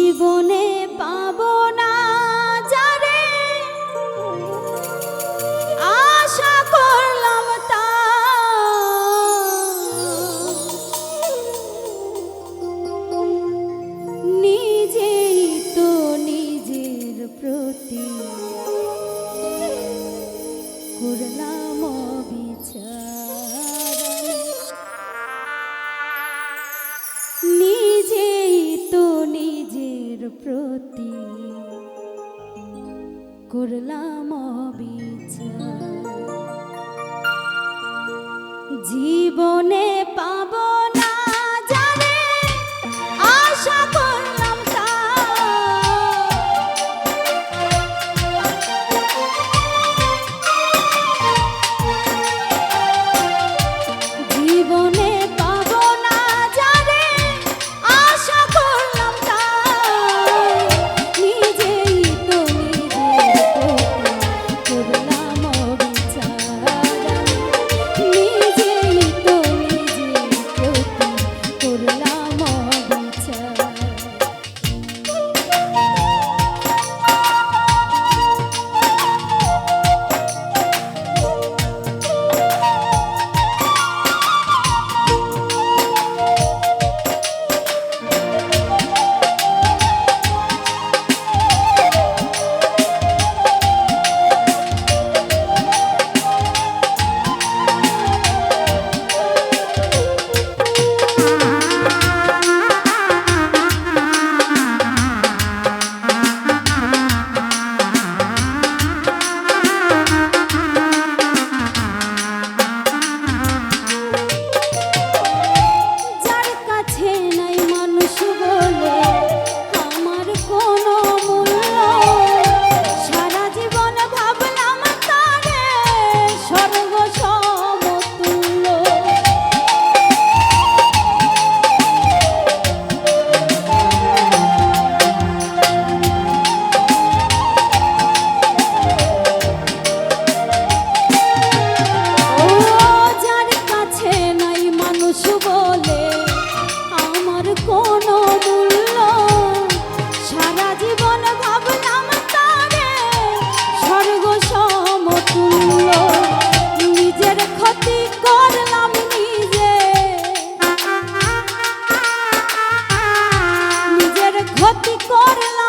জীবনে পাব না যারে। আশা করলাম তা। নিজেই তো নিজের প্রতি প্রতি করলাম বিচার কি করলাম?